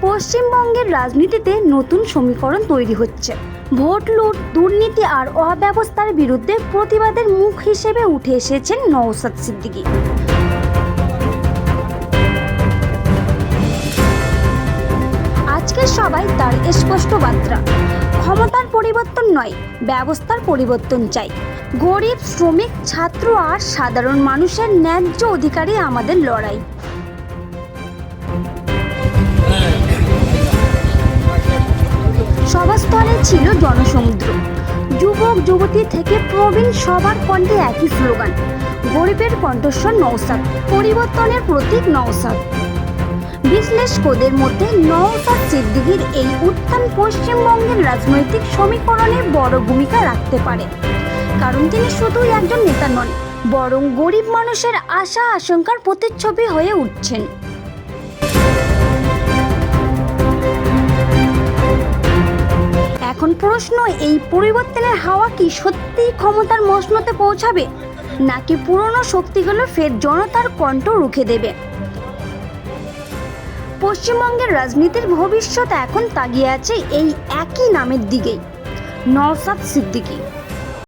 পশ্চিমবঙ্গের রাজনীতিতে নতুন সমীকরণ তৈরি হচ্ছে। ভোট লুট, দুর্নীতি আর অব্যবস্থার বিরুদ্ধে প্রতিবাদের মুখ হিসেবে উঠে এসেছেন নওসাদ সিদ্দিকী। আজকে সবাই তার স্পষ্ট বার্তা। ক্ষমতার পরিবর্তন নয়, ব্যবস্থার পরিবর্তন চাই। গরিব, শ্রমিক, ছাত্র আর সাধারণ মানুষের ন্যায্য অধিকারই আমাদের লড়াই। সভাস্থলে ছিল জনসমুদ্র। যুবক, যুবতী থেকে প্রবীণ সবার কণ্ঠে একই স্লোগান, গরিবের কণ্ঠস্বর নৌসাদ পরিবর্তনের প্রতীক নৌসাদ বিশ্লেষকদের মধ্যে নওসাদ সিদ্দিকির এই উত্থান পশ্চিমবঙ্গের রাজনৈতিক সমীকরণে বড় ভূমিকা রাখতে পারে। কারণ তিনি শুধুই একজন নেতা নন, বরং গরিব মানুষের আশা আশঙ্কার প্রতিচ্ছবি হয়ে উঠছেন। প্রশ্ন এই পরিবর্তনের হাওয়া কি সত্যিই ক্ষমতার মসনতে পৌঁছাবে? নাকি পুরনো শক্তিগুলো ফের জনতার কণ্ঠ রুখে দেবে? পশ্চিমবঙ্গের রাজনীতির ভবিষ্যৎ এখন তাগিয়ে আছে এই একই নামের দিকেই, নওসাদ সিদ্দিকী।